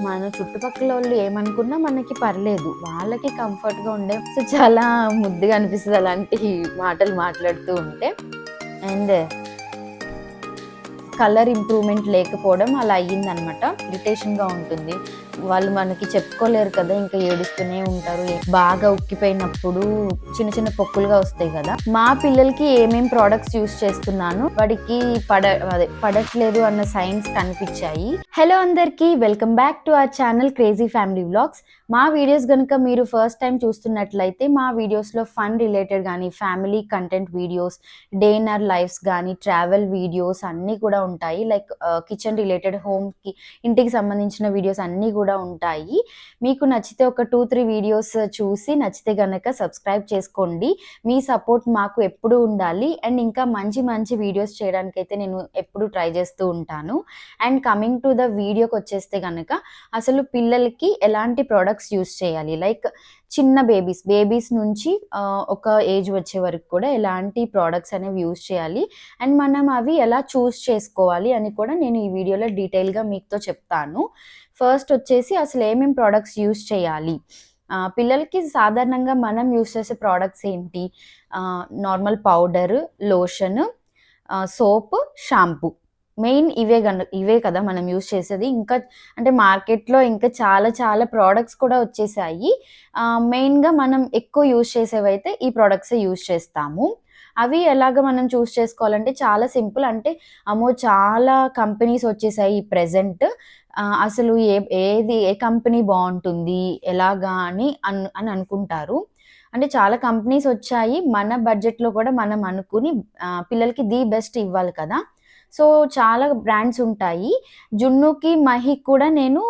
మన చుట్టుపక్కల వాళ్ళు ఏమనుకున్నా మనకి పర్లేదు. వాళ్ళకి కంఫర్ట్గా ఉండే సో చాలా ముద్దుగా అనిపిస్తుంది అలాంటి మాటలు మాట్లాడుతూ ఉంటే. అండ్ కలర్ ఇంప్రూవ్మెంట్ లేకపోవడం అలా అయ్యిందనమాట. ఇరిటేషన్గా ఉంటుంది. వాళ్ళు మనకి చెప్పుకోలేరు కదా ఇంకా ఏడుస్తూనే ఉంటారు. బాగా ఉక్కిపోయినప్పుడు చిన్న చిన్న పొక్కులుగా వస్తాయి కదా. మా పిల్లలకి ఏమేం ప్రోడక్ట్స్ యూస్ చేస్తున్నాను వాడికి పడ అదే పడట్లేదు అన్న సైన్స్ కనిపించాయి. హలో అందరికీ welcome back to our channel crazy family vlogs మా వీడియోస్ కనుక మీరు ఫస్ట్ టైం చూస్తున్నట్లయితే మా వీడియోస్లో ఫన్ రిలేటెడ్ కానీ family content videos day in our lives కానీ ట్రావెల్ వీడియోస్ అన్నీ కూడా ఉంటాయి. లైక్ కిచెన్ రిలేటెడ్ హోమ్కి ఇంటికి సంబంధించిన వీడియోస్ అన్నీ కూడా ఉంటాయి. మీకు నచ్చితే ఒక టూ త్రీ వీడియోస్ చూసి నచ్చితే గనక సబ్స్క్రైబ్ చేసుకోండి. మీ సపోర్ట్ మాకు ఎప్పుడు ఉండాలి. అండ్ ఇంకా మంచి మంచి వీడియోస్ చేయడానికైతే నేను ఎప్పుడు ట్రై చేస్తూ ఉంటాను. అండ్ కమింగ్ టు ద వీడియోకి వచ్చేస్తే కనుక అసలు పిల్లలకి ఎలాంటి ప్రోడక్ట్స్ యూస్ చేయాలి? లైక్ చిన్న బేబీస్ బేబీస్ నుంచి ఒక ఏజ్ వచ్చే వరకు కూడా ఎలాంటి ప్రోడక్ట్స్ అనేవి యూస్ చేయాలి? అండ్ మనం అవి ఎలా చూస్ చేసుకోవాలి అని కూడా నేను ఈ వీడియోలో డీటెయిల్గా మీతో చెప్తాను. ఫస్ట్ వచ్చేసి అసలు ఏమేమి ప్రోడక్ట్స్ యూస్ చేయాలి? పిల్లలకి సాధారణంగా మనం యూస్ చేసే ప్రోడక్ట్స్ ఏంటి? Normal powder lotion soap shampoo main ఇవే కను ఇవే కదా మనం యూస్ చేసేది. ఇంకా అంటే మార్కెట్లో ఇంకా చాలా చాలా ప్రోడక్ట్స్ కూడా వచ్చేసాయి. మెయిన్గా మనం ఎక్కువ యూస్ చేసేవైతే ఈ ప్రోడక్ట్స్ యూస్ చేస్తాము. అవి ఎలాగ మనం చూస్ చేసుకోవాలంటే చాలా సింపుల్. అంటే అమ్మో చాలా కంపెనీస్ వచ్చేసాయి ప్రజెంట్ అసలు ఏ ఏది ఏ కంపెనీ బాగుంటుంది ఎలాగా అని అన్ అని అనుకుంటారు. అంటే చాలా కంపెనీస్ వచ్చాయి మన బడ్జెట్లో కూడా మనం అనుకుని పిల్లలకి ది బెస్ట్ ఇవ్వాలి కదా. సో చాలా బ్రాండ్స్ ఉంటాయి. జున్నుకి మహికి కూడా నేను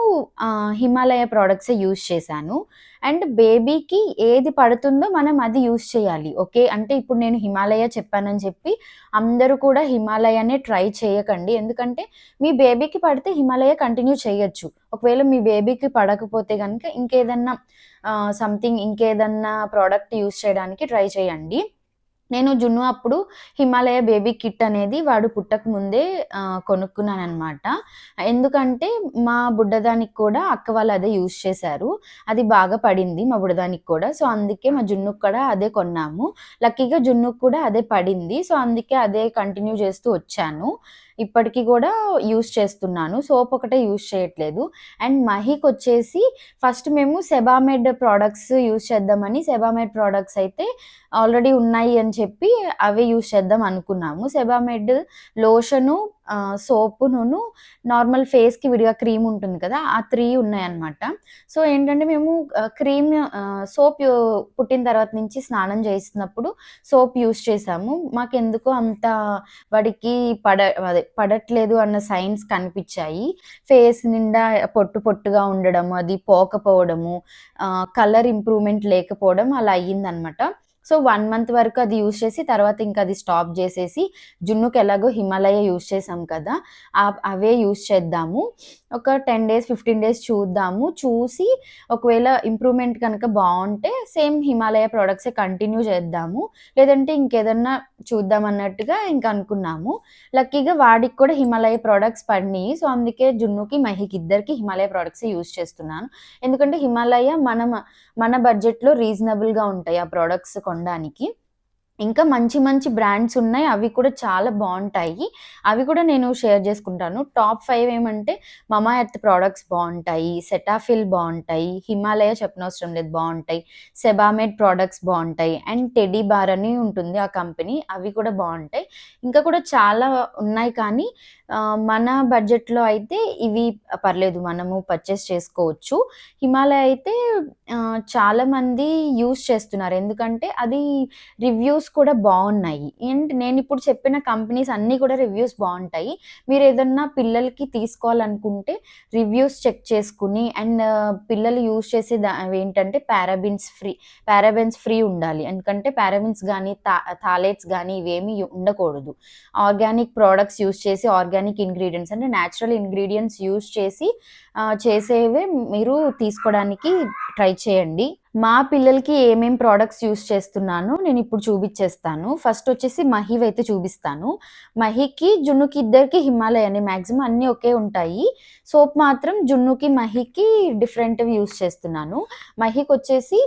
హిమాలయ ప్రోడక్ట్సే యూస్ చేశాను. అండ్ బేబీకి ఏది పడుతుందో మనం అది యూస్ చేయాలి ఓకే అంటే ఇప్పుడు నేను హిమాలయ చెప్పానని చెప్పి అందరూ కూడా హిమాలయనే ట్రై చేయకండి. ఎందుకంటే మీ బేబీకి పడితే హిమాలయ కంటిన్యూ చేయొచ్చు. ఒకవేళ మీ బేబీకి పడకపోతే కనుక ఇంకేదన్నా సంథింగ్ ఇంకేదన్నా ప్రోడక్ట్ యూస్ చేయడానికి ట్రై చేయండి. నేను జున్ను అప్పుడు హిమాలయ బేబీ కిట్ అనేది వాడు పుట్టక ముందే కొనుక్కున్నాను అనమాట ఎందుకంటే మా బుడ్డదానికి కూడా అక్క వాళ్ళు అదే యూస్ చేశారు. అది బాగా పడింది మా బుడదానికి కూడా. సో అందుకే మా జున్నుకు కూడా అదే కొన్నాము. లక్కీగా జున్నుకు కూడా అదే పడింది. సో అందుకే అదే కంటిన్యూ చేస్తూ వచ్చాను. ఇప్పటికీ కూడా యూస్ చేస్తున్నాను. సోప్ ఒకటే యూస్ చేయట్లేదు. అండ్ మహిక్ వచ్చేసి ఫస్ట్ మేము సెబామెడ్ ప్రోడక్ట్స్ యూస్ చేద్దామని సెబామెడ్ ప్రోడక్ట్స్ అయితే ఆల్రెడీ ఉన్నాయి అని చెప్పి అవే యూస్ చేద్దాం అనుకున్నాము. సెబామెడ్ లోషను సోపును నార్మల్ ఫేస్కి విడిగా క్రీమ్ ఉంటుంది కదా ఆ త్రీ ఉన్నాయన్నమాట. సో ఏంటంటే మేము క్రీమ్ సోప్ పుట్టిన తర్వాత నుంచి స్నానం చేసినప్పుడు సోప్ యూస్ చేసాము మాకు ఎందుకో అంత వాడికి పడ అదే పడట్లేదు అన్న సైన్స్ కనిపించాయి. ఫేస్ నిండా పొట్టు పొట్టుగా ఉండడం అది పోకపోవడము కలర్ ఇంప్రూవ్మెంట్ లేకపోవడం అలా అయ్యిందనమాట సో వన్ మంత్ వరకు అది యూస్ చేసి తర్వాత ఇంకా అది స్టాప్ చేసేసి జున్నుకి ఎలాగో హిమాలయ యూస్ చేసాం కదా అవే యూస్ చేద్దాము. ఒక టెన్ డేస్ ఫిఫ్టీన్ డేస్ చూద్దాము. చూసి ఒకవేళ ఇంప్రూవ్మెంట్ కనుక బాగుంటే సేమ్ హిమాలయ ప్రోడక్ట్సే కంటిన్యూ చేద్దాము. లేదంటే ఇంకేదన్నా చూద్దాం అన్నట్టుగా ఇంకా అనుకున్నాము. లక్కీగా వాడికి కూడా హిమాలయ ప్రోడక్ట్స్ పడినాయి. సో అందుకే జున్నుకి మహికి ఇద్దరికి హిమాలయ ప్రోడక్ట్స్ యూస్ చేస్తున్నాను. ఎందుకంటే హిమాలయ మన మన బడ్జెట్లో రీజనబుల్గా ఉంటాయి ఆ ప్రోడక్ట్స్ కొనడానికి ఇంకా మంచి మంచి బ్రాండ్స్ ఉన్నాయి. అవి కూడా చాలా బాగుంటాయి. అవి కూడా నేను షేర్ చేసుకుంటాను. టాప్ ఫైవ్ ఏమంటే మమా ఎర్త్ ప్రోడక్ట్స్ బాగుంటాయి. సెటాఫిల్ బాగుంటాయి. హిమాలయ చెప్పనవసరం లేదు బాగుంటాయి. సెబామేడ్ ప్రోడక్ట్స్ బాగుంటాయి. అండ్ టెడీ బార్ అని ఉంటుంది ఆ కంపెనీ అవి కూడా బాగుంటాయి. ఇంకా కూడా చాలా ఉన్నాయి కానీ మన బడ్జెట్లో అయితే ఇవి పర్లేదు. మనము పర్చేస్ చేసుకోవచ్చు. హిమాలయ అయితే చాలామంది యూస్ చేస్తున్నారు. ఎందుకంటే అది రివ్యూస్ కూడా బాగున్నాయి. అండ్ నేను ఇప్పుడు చెప్పిన కంపెనీస్ అన్నీ కూడా రివ్యూస్ బాగుంటాయి. మీరు ఏదన్నా పిల్లలకి తీసుకోవాలనుకుంటే రివ్యూస్ చెక్ చేసుకుని అండ్ uh, పిల్లలు యూజ్ చేసే దా ఏంటంటే పారాబిన్స్ ఫ్రీ పారాబిన్స్ ఫ్రీ ఉండాలి. ఎందుకంటే పారాబిన్స్ కానీ తా థాలేట్స్ కానీ ఇవేమీ ఉండకూడదు. ఆర్గానిక్ ప్రోడక్ట్స్ యూజ్ చేసి ఆర్గానిక్ ఇంగ్రీడియంట్స్ అంటే న్యాచురల్ ఇంగ్రీడియంట్స్ యూస్ చేసి చేసేవే మీరు తీసుకోవడానికి ట్రై చేయండి. మా పిల్లలకి ఏమేం ప్రోడక్ట్స్ యూస్ చేస్తున్నాను నేను ఇప్పుడు చూపించేస్తాను ఫస్ట్ వచ్చేసి మహివ్ అయితే చూపిస్తాను. మహికి జున్నుకి ఇద్దరికి హిమాలయని మ్యాక్సిమం అన్నీ ఒకే ఉంటాయి. సోప్ మాత్రం జున్నుకి మహికి డిఫరెంట్వి యూస్ చేస్తున్నాను. మహికి వచ్చేసి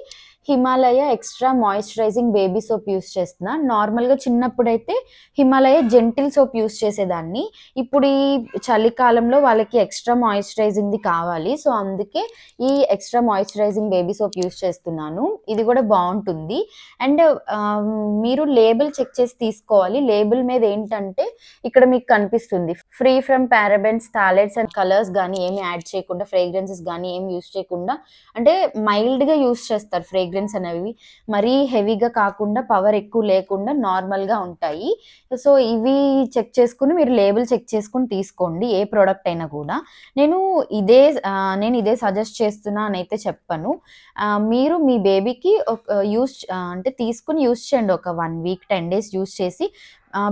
Himalaya extra moisturizing baby soap use చేస్తున్నా. నార్మల్గా చిన్నప్పుడైతే హిమాలయ జెంటిల్ సోప్ యూస్ చేసేదాన్ని. ఇప్పుడు ఈ చలికాలంలో వాళ్ళకి ఎక్స్ట్రా మాయిశ్చరైజింగ్ది కావాలి. సో అందుకే ఈ extra moisturizing baby soap use చేస్తున్నాను. ఇది కూడా బాగుంటుంది. అండ్ మీరు లేబుల్ చెక్ చేసి తీసుకోవాలి. లేబుల్ మీద ఏంటంటే ఇక్కడ మీకు కనిపిస్తుంది. Free from parabens phthalates and colours కానీ ఏమి యాడ్ చేయకుండా ఫ్రేగ్రెన్సెస్ కానీ ఏమి యూస్ చేయకుండా అంటే మైల్డ్గా యూస్ చేస్తారు ఫ్రేగ్రెన్స్ అనేవి మరీ హెవీగా కాకుండా పవర్ ఎక్కువ లేకుండా నార్మల్గా ఉంటాయి. సో ఇవి చెక్ చేసుకుని మీరు లేబుల్ చెక్ చేసుకుని తీసుకోండి ఏ ప్రోడక్ట్ అయినా కూడా. నేను ఇదే నేను ఇదే సజెస్ట్ చేస్తున్నా అని అయితే చెప్పను మీరు మీ బేబీకి యూస్ అంటే తీసుకుని యూస్ చేయండి. ఒక one week ten days use చేసి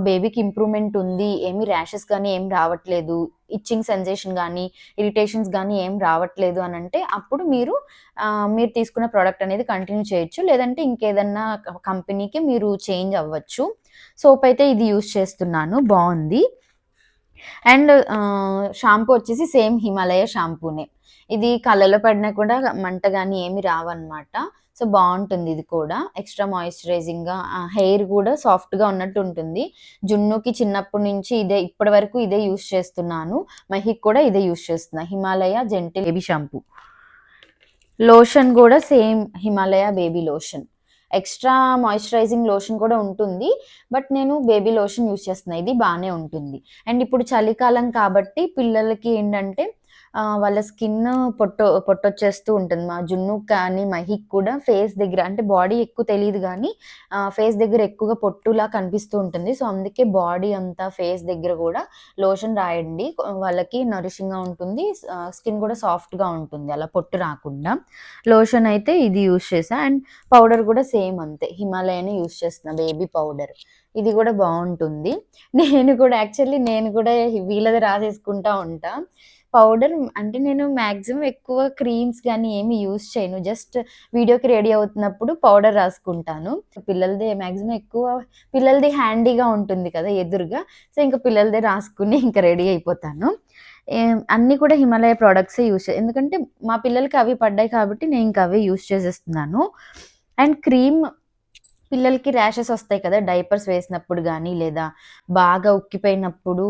బేబీకి ఇంప్రూవ్మెంట్ ఉంది ఏమి ర్యాషెస్ కానీ ఏం రావట్లేదు ఇచ్చింగ్ సెన్సేషన్ కానీ ఇరిటేషన్స్ కానీ ఏం రావట్లేదు అని అంటే అప్పుడు మీరు మీరు తీసుకున్న ప్రోడక్ట్ అనేది కంటిన్యూ చేయొచ్చు. లేదంటే ఇంకేదన్నా కంపెనీకి మీరు చేంజ్ అవ్వచ్చు. సోప్ అయితే ఇది యూస్ చేస్తున్నాను బాగుంది. అండ్ షాంపూ వచ్చేసి సేమ్ హిమాలయ షాంపూనే ఇది కళ్ళలో పడినా కూడా మంట కానీ ఏమి రావన్నమాట. సో బాగుంటుంది ఇది కూడా. ఎక్స్ట్రా మాయిశ్చరైజింగ్గా హెయిర్ కూడా సాఫ్ట్గా ఉన్నట్టు ఉంటుంది. జున్నుకి చిన్నప్పటి నుంచి ఇదే ఇప్పటి వరకు ఇదే యూస్ చేస్తున్నాను. మహిక్ కూడా ఇదే యూస్ చేస్తున్నా. Himalaya gentle baby shampoo. Lotion కూడా same Himalaya baby lotion. Extra moisturizing lotion కూడా ఉంటుంది. బట్ నేను బేబీ లోషన్ యూస్ చేస్తున్నా. ఇది బాగానే ఉంటుంది. అండ్ ఇప్పుడు చలికాలం కాబట్టి పిల్లలకి ఏంటంటే వాళ్ళ స్కిన్ పొట్టు పొట్టొచ్చేస్తూ ఉంటుంది. మా జున్ను కానీ మహిక్ కూడా ఫేస్ దగ్గర అంటే బాడీ ఎక్కువ తెలియదు కానీ ఫేస్ దగ్గర ఎక్కువగా పొట్టులా కనిపిస్తూ ఉంటుంది. సో అందుకే బాడీ అంతా ఫేస్ దగ్గర కూడా లోషన్ రాయండి. వాళ్ళకి నరిషింగ్గా ఉంటుంది. స్కిన్ కూడా సాఫ్ట్గా ఉంటుంది. అలా పొట్టు రాకుండా. లోషన్ అయితే ఇది యూస్ చేసా. అండ్ పౌడర్ కూడా సేమ్ అంతే. హిమాలయనే యూస్ చేస్తున్నా బేబీ పౌడర్. ఇది కూడా బాగుంటుంది. నేను కూడా యాక్చువల్లీ నేను కూడా వీళ్ళది రాసేసుకుంటా ఉంటా. పౌడర్ అంటే నేను మ్యాక్సిమం ఎక్కువ క్రీమ్స్ కానీ ఏమి యూస్ చేయను. జస్ట్ వీడియోకి రెడీ అవుతున్నప్పుడు పౌడర్ రాసుకుంటాను. పిల్లలది మ్యాక్సిమం ఎక్కువ పిల్లలది హ్యాండీగా ఉంటుంది కదా ఎదురుగా సో ఇంకా పిల్లలదే రాసుకుని ఇంకా రెడీ అయిపోతాను. ఏం- అన్నీ కూడా హిమాలయ ప్రోడక్ట్సే యూస్ చే ఎందుకంటే మా పిల్లలకి అవి పడ్డాయి కాబట్టి నేను ఇంకా అవే యూస్ చేసేస్తున్నాను. అండ్ క్రీమ్ పిల్లలకి ర్యాషెస్ వస్తాయి కదా డైపర్స్ వేసినప్పుడు కానీ లేదా బాగా ఉక్కిపోయినప్పుడు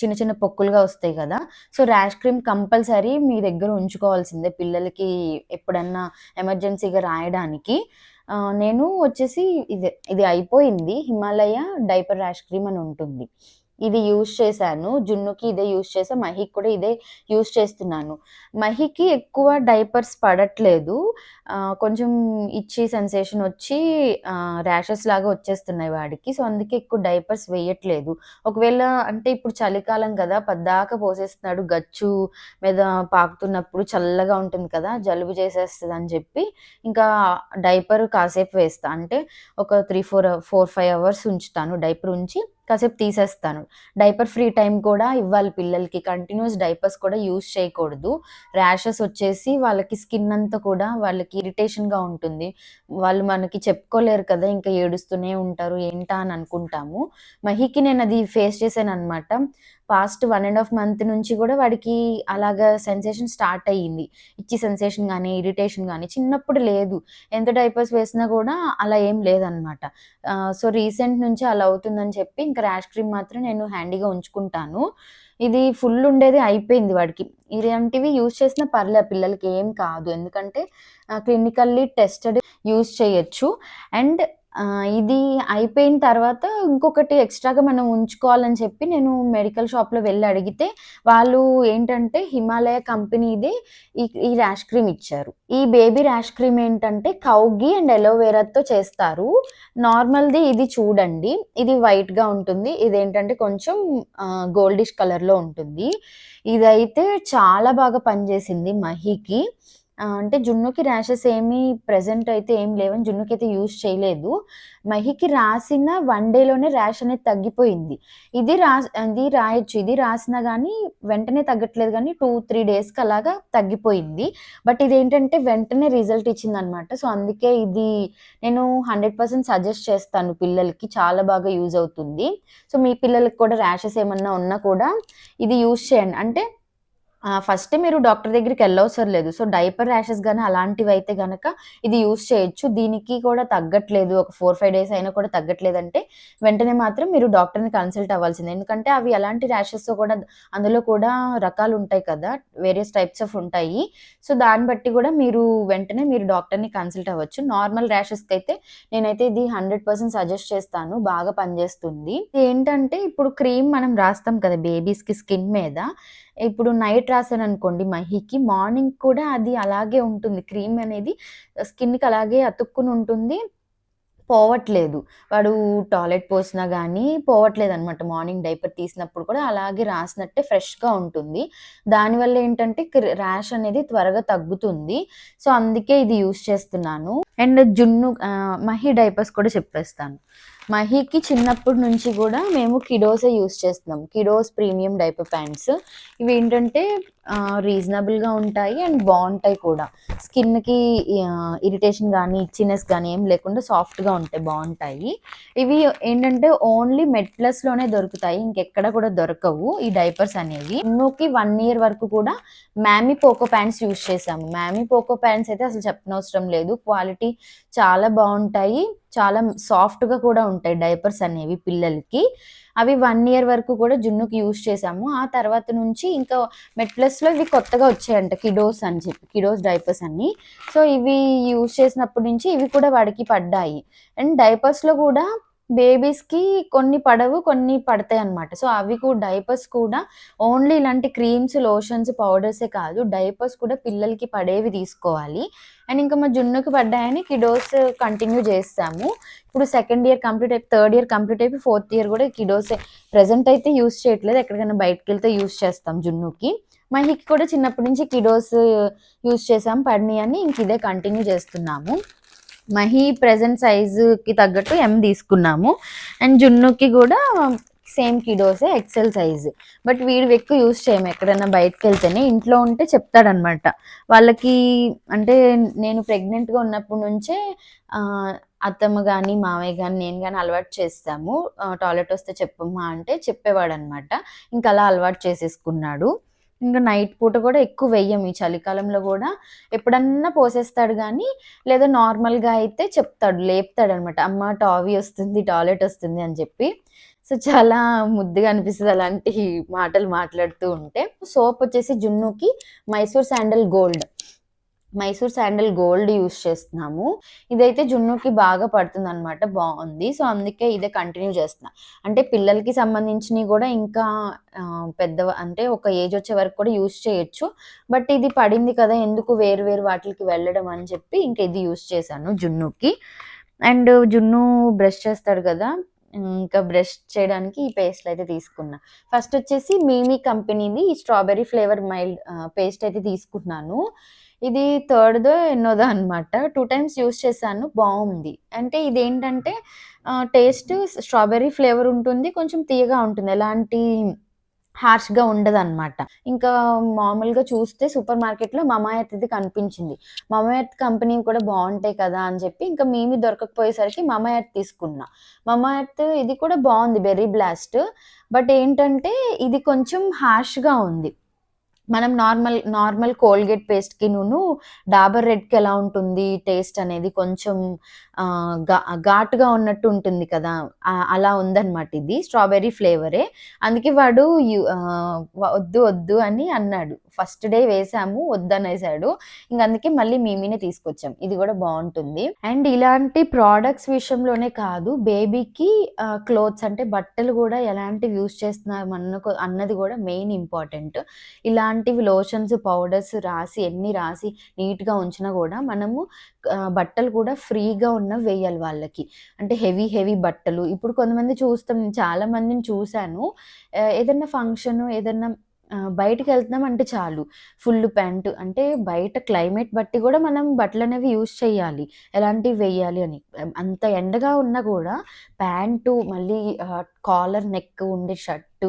చిన్న చిన్న పొక్కులుగా వస్తాయి కదా సో ర్యాష్ క్రీమ్ కంపల్సరీ మీ దగ్గర ఉంచుకోవాల్సిందే పిల్లలకి ఎప్పుడన్నా ఎమర్జెన్సీగా రాయడానికి. నేను వచ్చేసి ఇది ఇది అయిపోయింది. హిమాలయ డైపర్ ర్యాష్ క్రీమ్ అని ఉంటుంది. ఇది యూస్ చేశాను. జున్నుకి ఇదే యూజ్ చేసా మహికి కూడా ఇదే యూస్ చేస్తున్నాను. మహికి ఎక్కువ డైపర్స్ పడట్లేదు. కొంచెం ఇచ్చి సెన్సేషన్ వచ్చి ర్యాషెస్ లాగా వచ్చేస్తున్నాయి వాడికి. సో అందుకే ఎక్కువ డైపర్స్ వేయట్లేదు. ఒకవేళ అంటే ఇప్పుడు చలికాలం కదా పద్దాక పోసేస్తున్నాడు గచ్చు మీద పాకుతున్నప్పుడు చల్లగా ఉంటుంది కదా జలుబు చేసేస్తుంది అని చెప్పి ఇంకా డైపర్ కాసేపు వేస్తా. అంటే ఒక three four four five hours ఉంచుతాను డైపర్ ఉంచి. కాసేపు తీసేస్తాను. డైపర్ ఫ్రీ టైం కూడా ఇవ్వాలి పిల్లలకి. కంటిన్యూస్ డైపర్స్ కూడా యూస్ చేయకూడదు. ర్యాషెస్ వచ్చేసి వాళ్ళకి స్కిన్ అంతా కూడా వాళ్ళకి ఇరిటేషన్గా ఉంటుంది. వాళ్ళు మనకి చెప్పుకోలేరు కదా ఇంకా ఏడుస్తూనే ఉంటారు ఏంటా అని అనుకుంటాము. మహికి నేను అది ఫేస్ చేశాను అనమాట past one and half month నుంచి కూడా వాడికి అలాగా సెన్సేషన్ స్టార్ట్ అయ్యింది. ఇచ్చి సెన్సేషన్ కానీ ఇరిటేషన్ కానీ చిన్నప్పుడు లేదు. ఎంత డైపర్స్ వేసినా కూడా అలా ఏం లేదనమాట సో రీసెంట్ నుంచి అలా అవుతుందని చెప్పి ఇంకా ర్యాష్ క్రీమ్ మాత్రం నేను హ్యాండీగా ఉంచుకుంటాను. ఇది ఫుల్ ఉండేది అయిపోయింది వాడికి. ఇలాంటివి యూజ్ చేసిన పర్లే పిల్లలకి ఏం కాదు. ఎందుకంటే క్లినికల్లీ టెస్టెడ్ యూజ్ చేయొచ్చు. అండ్ ఇది అయిపోయిన తర్వాత ఇంకొకటి ఎక్స్ట్రాగా మనం ఉంచుకోవాలని చెప్పి నేను మెడికల్ షాప్లో వెళ్ళి అడిగితే వాళ్ళు ఏంటంటే హిమాలయ కంపెనీది ఈ ఈ ర్యాష్ క్రీమ్ ఇచ్చారు. ఈ బేబీ ర్యాష్ క్రీమ్ ఏంటంటే కౌగి అండ్ ఎలోవేరాతో చేస్తారు. నార్మల్ది ఇది చూడండి. ఇది వైట్గా ఉంటుంది. ఇదేంటంటే కొంచెం గోల్డిష్ కలర్లో ఉంటుంది. ఇదైతే చాలా బాగా పనిచేసింది మహికి. అంటే జున్నుకి ర్యాషెస్ ఏమీ ప్రెజెంట్ అయితే ఏం లేవని జున్నుకి అయితే యూజ్ చేయలేదు. మహికి రాసిన వన్ డేలోనే ర్యాష్ అనేది తగ్గిపోయింది. ఇది రా ఇది రాయొచ్చు. ఇది రాసినా కానీ వెంటనే తగ్గట్లేదు కానీ టూ త్రీ డేస్కి అలాగా తగ్గిపోయింది. బట్ ఇదేంటంటే వెంటనే రిజల్ట్ ఇచ్చింది అనమాట సో అందుకే ఇది నేను హండ్రెడ్ పర్సెంట్ సజెస్ట్ చేస్తాను పిల్లలకి. చాలా బాగా యూజ్ అవుతుంది. సో మీ పిల్లలకి కూడా ర్యాషెస్ ఏమన్నా ఉన్నా కూడా ఇది యూజ్ చేయండి. అంటే ఫస్ట్ మీరు డాక్టర్ దగ్గరికి వెళ్ళవసరం లేదు. సో డైపర్ ర్యాషెస్ కానీ అలాంటివి అయితే కనుక ఇది యూస్ చేయొచ్చు. దీనికి కూడా తగ్గట్లేదు. ఒక ఫోర్ ఫైవ్ డేస్ అయినా కూడా తగ్గట్లేదు అంటే వెంటనే మాత్రం మీరు డాక్టర్ని కన్సల్ట్ అవ్వాల్సిందే. ఎందుకంటే అవి ఎలాంటి ర్యాషెస్ కూడా అందులో కూడా రకాలు ఉంటాయి కదా. వేరియస్ టైప్స్ ఆఫ్ ఉంటాయి. సో దాన్ని బట్టి కూడా మీరు వెంటనే మీరు డాక్టర్ని కన్సల్ట్ అవ్వచ్చు. నార్మల్ ర్యాషెస్కి అయితే నేనైతే ఇది హండ్రెడ్ పర్సెంట్ సజెస్ట్ చేస్తాను. బాగా పనిచేస్తుంది. ఏంటంటే ఇప్పుడు క్రీమ్ మనం రాస్తాం కదా బేబీస్కి స్కిన్ మీద. ఇప్పుడు నైట్ రాసాను అనుకోండి మహికి మార్నింగ్ కూడా అది అలాగే ఉంటుంది. క్రీమ్ అనేది స్కిన్కి అలాగే అతుక్కుని ఉంటుంది. పోవట్లేదు. వాడు టాయిలెట్ పోసినా కానీ పోవట్లేదు అనమాట మార్నింగ్ డైపర్ తీసినప్పుడు కూడా అలాగే రాసినట్టే ఫ్రెష్గా ఉంటుంది. దానివల్ల ఏంటంటే ర్యాష్ అనేది త్వరగా తగ్గుతుంది. సో అందుకే ఇది యూస్ చేస్తున్నాను. అండ్ జున్ను మహి డైపర్స్ కూడా చెప్పేస్తాను. మహికి చిన్నప్పటి నుంచి కూడా మేము కిడోసే యూస్ చేస్తున్నాం. Kidos premium diaper pants. ఇవి ఏంటంటే రీజనబుల్గా ఉంటాయి అండ్ బాగుంటాయి కూడా. స్కిన్కి ఇరిటేషన్ కానీ ఇచ్చినెస్ కానీ ఏం లేకుండా సాఫ్ట్గా ఉంటాయి బాగుంటాయి. ఇవి ఏంటంటే ఓన్లీ మెట్లస్లోనే దొరుకుతాయి ఇంకెక్కడ కూడా దొరకవు ఈ డైపర్స్ అనేవి. నువ్వుకి వన్ ఇయర్ వరకు కూడా మ్యామీ పోకో ప్యాంట్స్ యూస్ చేసాము మ్యామీ పోకో ప్యాంట్స్ అయితే అసలు చెప్పనవసరం లేదు. క్వాలిటీ చాలా బాగుంటాయి చాలా సాఫ్ట్గా కూడా ఉంటాయి డైపర్స్ అనేవి పిల్లలకి. అవి వన్ ఇయర్ వరకు కూడా జున్నుకి యూస్ చేసాము ఆ తర్వాత నుంచి ఇంకా మెట్లస్లో ఇవి కొత్తగా వచ్చాయంట కిడోస్ అని చెప్పి కిడోస్ డైపర్స్ అన్ని. సో ఇవి యూజ్ చేసినప్పటి నుంచి ఇవి కూడా వాడికి పడ్డాయి. అండ్ డైపర్స్లో కూడా బేబీస్కి కొన్ని పడవు కొన్ని పడతాయి అన్నమాట. సో అవి కూడా డైపర్స్ కూడా ఓన్లీ ఇలాంటి క్రీమ్స్ లోషన్స్ పౌడర్సే కాదు డైపర్స్ కూడా పిల్లలకి పడేవి తీసుకోవాలి. అండ్ ఇంకా మా జున్నుకి పడ్డాయని కిడోస్ కంటిన్యూ చేస్తాము. ఇప్పుడు సెకండ్ ఇయర్ కంప్లీట్ అయిపోయి థర్డ్ ఇయర్ కంప్లీట్ అయిపోయి ఫోర్త్ ఇయర్ కూడా కిడోసే ప్రజెంట్ అయితే యూస్ చేయట్లేదు. ఎక్కడికైనా బయటకు వెళ్తే యూస్ చేస్తాం జున్నుకి. మహికి కూడా చిన్నప్పటి నుంచి కిడోస్ యూస్ చేసాం పడినాయి అని ఇంక ఇదే కంటిన్యూ చేస్తున్నాము. మహి ప్రెజెంట్ సైజుకి తగ్గట్టు ఎం తీసుకున్నాము. అండ్ జున్నుకి కూడా సేమ్ కిడోసే ఎక్సెల్ సైజు బట్ వీడు ఎక్కువ యూజ్ చేయము. ఎక్కడైనా బయటకు వెళ్తేనే ఇంట్లో ఉంటే చెప్తాడనమాట వాళ్ళకి అంటే నేను ప్రెగ్నెంట్గా ఉన్నప్పటి నుంచే అత్తమ్మ కానీ మామయ్య కానీ నేను కానీ అలవాటు చేస్తాము. టాయిలెట్ వస్తే చెప్పమ్మా అంటే చెప్పేవాడు అనమాట ఇంకా అలా అలవాటు చేసేసుకున్నాడు. ఇంకా నైట్ పూట కూడా ఎక్కువ వెయ్యం ఈ చలికాలంలో కూడా. ఎప్పుడన్నా పోసేస్తాడు కానీ లేదా నార్మల్గా అయితే చెప్తాడు లేపుతాడు అనమాట అమ్మ టావీ వస్తుంది టాయిలెట్ వస్తుంది అని చెప్పి. సో చాలా ముద్దుగా అనిపిస్తుంది అలాంటి మాటలు మాట్లాడుతూ ఉంటే. సోప్ వచ్చేసి జున్నుకి Mysore sandal gold. Mysore sandal gold use చేస్తున్నాము. ఇదైతే జున్నుకి బాగా పడుతుంది అనమాట బాగుంది. సో అందుకే ఇదే కంటిన్యూ చేస్తున్నా. అంటే పిల్లలకి సంబంధించినవి కూడా ఇంకా పెద్ద అంటే ఒక ఏజ్ వచ్చే వరకు కూడా యూస్ చేయొచ్చు. బట్ ఇది పడింది కదా ఎందుకు వేరు వేరు వాటికి వెళ్ళడం అని చెప్పి ఇంకా ఇది యూస్ చేశాను జున్నుకి. అండ్ జున్ను బ్రష్ చేస్తాడు కదా ఇంకా బ్రష్ చేయడానికి ఈ పేస్ట్ అయితే తీసుకున్నా. ఫస్ట్ వచ్చేసి మీమీ కంపెనీది ఈ స్ట్రాబెర్రీ ఫ్లేవర్ మైల్డ్ పేస్ట్ అయితే తీసుకున్నాను. ఇది థర్డ్దో ఎన్నోదో అనమాట టూ టైమ్స్ యూస్ చేశాను. బాగుంది. అంటే ఇదేంటంటే టేస్ట్ స్ట్రాబెర్రీ ఫ్లేవర్ ఉంటుంది. కొంచెం తీయగా ఉంటుంది. ఎలాంటి హార్ష్గా ఉండదు అనమాట ఇంకా మామూలుగా చూస్తే సూపర్ మార్కెట్లో మమాయత్ ఇది కనిపించింది. మమాయత్ కంపెనీ కూడా బాగుంటాయి కదా అని చెప్పి ఇంకా మేమి దొరకకపోయేసరికి మమాయత్ తీసుకున్నా. మమాయత్ ఇది కూడా బాగుంది బెర్రీ బ్లాస్ట్. బట్ ఏంటంటే ఇది కొంచెం హార్ష్గా ఉంది. మనం నార్మల్ నార్మల్ కోల్గేట్ పేస్ట్కి నూను డాబర్ రెడ్కి ఎలా ఉంటుంది టేస్ట్ అనేది కొంచెం ఘా- ఘాటుగా ఉన్నట్టు ఉంటుంది కదా. అలా ఉందన్నమాట ఇది. స్ట్రాబెర్రీ ఫ్లేవరే అందుకే వాడు వద్దు వద్దు అని అన్నాడు. ఫస్ట్ డే వేసాము వద్దనేసాడు. ఇంక అందుకే మళ్ళీ మేమీనే తీసుకొచ్చాం. ఇది కూడా బాగుంటుంది. అండ్ ఇలాంటి ప్రోడక్ట్స్ విషయంలోనే కాదు బేబీకి క్లోత్స్ అంటే బట్టలు కూడా ఎలాంటివి యూస్ చేస్తున్నాం అన్న అన్నది కూడా మెయిన్ ఇంపార్టెంట్. ఇలాంటివి లోషన్స్ పౌడర్స్ రాసి ఎన్ని రాసి నీట్గా ఉంచినా కూడా మనము బట్టలు కూడా ఫ్రీగా ఉన్న వేయాలి వాళ్ళకి. అంటే హెవీ హెవీ బట్టలు. ఇప్పుడు కొంతమంది చూస్తాం నేను చాలా మందిని చూశాను. ఏదన్నా ఫంక్షన్ ఏదన్నా బయటకు వెళ్తున్నాం అంటే చాలు ఫుల్ ప్యాంట్ అంటే బయట క్లైమేట్ బట్టి కూడా మనం బట్టలు అనేవి యూజ్ చేయాలి. ఎలాంటివి వెయ్యాలి అని. అంత ఎండగా ఉన్నా కూడా ప్యాంటు మళ్ళీ కాలర్ నెక్ ఉండే shirt shirt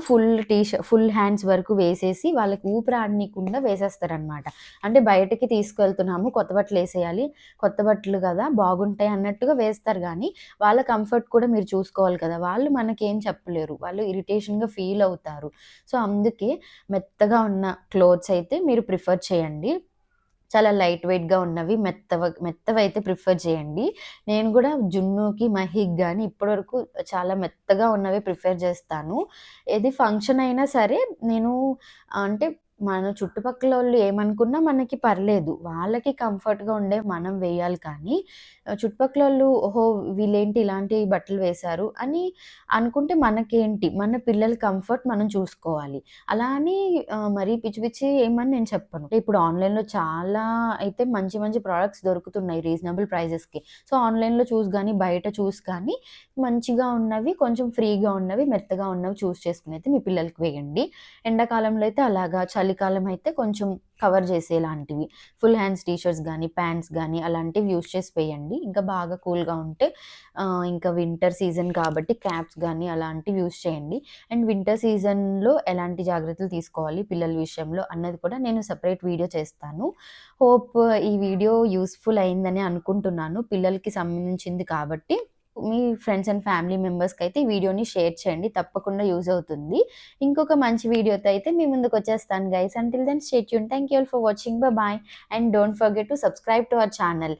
full T full hands వరకు వేసేసి వాళ్ళకి ఊపిరాడనీయకుండా వేసేస్తారనమాట. అంటే బయటకి తీసుకెళ్తున్నాము కొత్త బట్టలేసేయాలి. కొత్త బట్టలు కదా బాగుంటాయి అన్నట్టుగా వేస్తారు కానీ వాళ్ళ కంఫర్ట్ కూడా మీరు చూసుకోవాలి కదా! వాళ్ళు మనకేం చెప్పలేరు. వాళ్ళు ఇరిటేషన్‌గా ఫీల్ అవుతారు. సో, అందుకే మెత్తగా ఉన్న క్లోత్స్ అయితే మీరు ప్రిఫర్ చేయండి. చాలా లైట్ వెయిట్‌గా ఉన్నవి మెత్తవ మెత్తవైతే ప్రిఫర్ చేయండి. నేను కూడా జున్నుకి, మహిక్ కానీ ఇప్పటివరకు చాలా మెత్తగా ఉన్నవి ప్రిఫర్ చేస్తాను. ఏది ఫంక్షన్ అయినా సరే నేను అంటే మన చుట్టుపక్కల వాళ్ళు ఏమనుకున్నా మనకి పర్లేదు. వాళ్ళకి కంఫర్ట్‌గా ఉండేవి మనం వేయాలి కానీ, చుట్టుపక్కల వాళ్ళు ఓహో! వీళ్ళేంటి ఇలాంటి బట్టలు వేశారు అని అనుకుంటే మనకేంటి? మన పిల్లల కంఫర్ట్ మనం చూసుకోవాలి. అలా అని మరీ పిచ్చి పిచ్చి ఏమని నేను చెప్పను. ఇప్పుడు ఆన్‌లైన్‌లో చాలా అయితే మంచి మంచి ప్రోడక్ట్స్ దొరుకుతున్నాయి రీజనబుల్ ప్రైజెస్‌కి. సో, ఆన్‌లైన్‌లో చూసి కానీ బయట చూసి కానీ మంచిగా ఉన్నవి, కొంచెం ఫ్రీగా ఉన్నవి, మెత్తగా ఉన్నవి చూస్ చేసుకుని అయితే మీ పిల్లలకి వేయండి. ఎండాకాలంలో అయితే అలాగా, చలికాలం అయితే కొంచెం cover చేసేలాంటివి. Full hands T shirts pants కానీ అలాంటివి యూజ్ చేసి వేయండి. ఇంకా బాగా కూల్‌గా ఉంటే ఇంకా వింటర్ సీజన్ కాబట్టి క్యాప్స్ కానీ అలాంటివి యూస్ చేయండి. అండ్ వింటర్ సీజన్‌లో ఎలాంటి జాగ్రత్తలు తీసుకోవాలి పిల్లల విషయంలో అన్నది కూడా నేను సెపరేట్ వీడియో చేస్తాను. హోప్ ఈ వీడియో యూస్ఫుల్ అయిందని అనుకుంటున్నాను. పిల్లలకి సంబంధించింది కాబట్టి. మీ ఫ్రెండ్స్ అండ్ ఫ్యామిలీ మెంబర్స్కి అయితే వీడియోని షేర్ చేయండి. తప్పకుండా యూజ్ అవుతుంది. ఇంకొక మంచి వీడియోతో అయితే మీ ముందుకొచ్చేస్తాను guys. Until then stay Yoon thank you all for watching. Bye bye. And don't forget to subscribe to our channel.